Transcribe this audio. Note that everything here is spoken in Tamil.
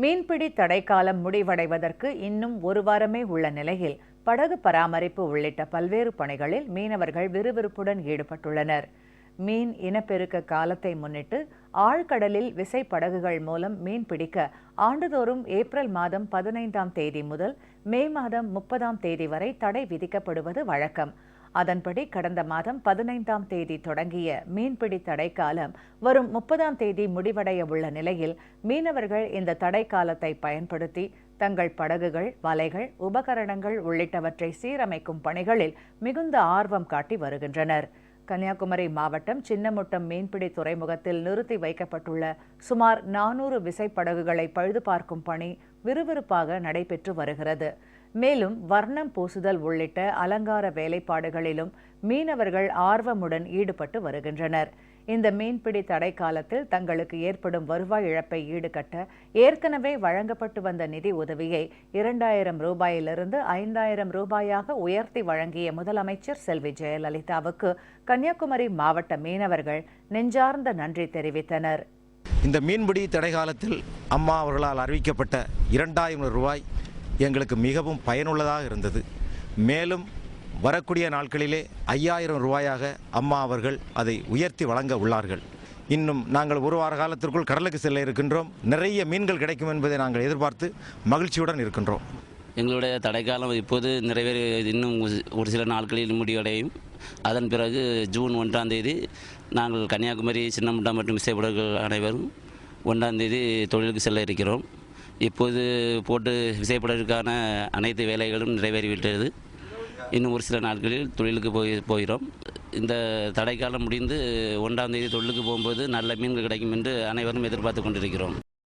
மீன்பிடி தடைக்காலம் முடிவடைவதற்கு இன்னும் ஒரு வாரமே உள்ள நிலையில் படகு பராமரிப்பு உள்ளிட்ட பல்வேறு பணிகளில் மீனவர்கள் விறுவிறுப்புடன் ஈடுபட்டுள்ளனர். மீன் இனப்பெருக்க காலத்தை முன்னிட்டு ஆழ்கடலில் விசை படகுகள் மூலம் மீன் பிடிக்க ஆண்டுதோறும் ஏப்ரல் மாதம் பதினைந்தாம் தேதி முதல் மே மாதம் முப்பதாம் தேதி வரை தடை விதிக்கப்படுவது வழக்கம். அதன்படி கடந்த மாதம் பதினைந்தாம் தேதி தொடங்கிய மீன்பிடி தடைக்காலம் வரும் முப்பதாம் தேதி முடிவடைய உள்ள நிலையில் மீனவர்கள் இந்த தடைக்காலத்தை பயன்படுத்தி தங்கள் படகுகள் வலைகள் உபகரணங்கள் உள்ளிட்டவற்றை சீரமைக்கும் பணிகளில் மிகுந்த ஆர்வம் காட்டி வருகின்றனர். கன்னியாகுமரி மாவட்டம் சின்னமுட்டம் மீன்பிடி துறைமுகத்தில் நிறுத்தி வைக்கப்பட்டுள்ள சுமார் நானூறு விசைப்படகுகளை பழுது பார்க்கும் பணி விறுவிறுப்பாக நடைபெற்று வருகிறது. மேலும் வர்ணம் பூசுதல் உள்ளிட்ட அலங்கார வேலைப்பாடுகளிலும் மீனவர்கள் ஆர்வமுடன் ஈடுபட்டு வருகின்றனர். இந்த மீன்பிடி தடை காலத்தில் தங்களுக்கு ஏற்படும் வருவாய் இழப்பை ஈடுகட்ட ஏற்கனவே வழங்கப்பட்டு வந்த நிதி உதவியை இரண்டாயிரம் ரூபாயிலிருந்து ஐந்தாயிரம் ரூபாயாக உயர்த்தி வழங்கிய முதலமைச்சர் செல்வி ஜெயலலிதாவுக்கு கன்னியாகுமரி மாவட்ட மீனவர்கள் நெஞ்சார்ந்த நன்றி தெரிவித்தனர். இந்த மீன்பிடி தடை காலத்தில் அம்மா அவர்களால் அறிவிக்கப்பட்ட இரண்டாயிரம் ரூபாய் எங்களுக்கு மிகவும் பயனுள்ளதாக இருந்தது. மேலும் வரக்கூடிய நாட்களிலே ஐயாயிரம் ரூபாயாக அம்மா அவர்கள் அதை உயர்த்தி வழங்க உள்ளார்கள். இன்னும் நாங்கள் ஒரு வார காலத்திற்குள் கடலுக்கு செல்ல இருக்கின்றோம். நிறைய மீன்கள் கிடைக்கும் என்பதை நாங்கள் எதிர்பார்த்து மகிழ்ச்சியுடன் இருக்கின்றோம். எங்களுடைய தடைக்காலம் இப்போது நிறைவேறி இன்னும் ஒரு- ஒரு சில நாட்களில் முடிவடையும். அதன் பிறகு ஜூன் ஒன்றாம் தேதி நாங்கள் கன்னியாகுமரி சின்னமுண்டா மற்றும் விசைப்படர்கள் அனைவரும் ஒன்றாம் தேதி தொழிலுக்கு செல்ல இருக்கிறோம். இப்போது போட்டு விசைப்படலுக்கான அனைத்து வேலைகளும் நிறைவேறிவிட்டது. இன்னும் ஒரு சில நாட்களில் தொழிலுக்கு போய் போகிறோம் இந்த தடைக்காலம் முடிந்து ஒன்றாம் தேதி தொழிலுக்கு போகும்போது நல்ல மீன்கள் கிடைக்கும் என்று அனைவரும் எதிர்பார்த்து கொண்டிருக்கிறோம்.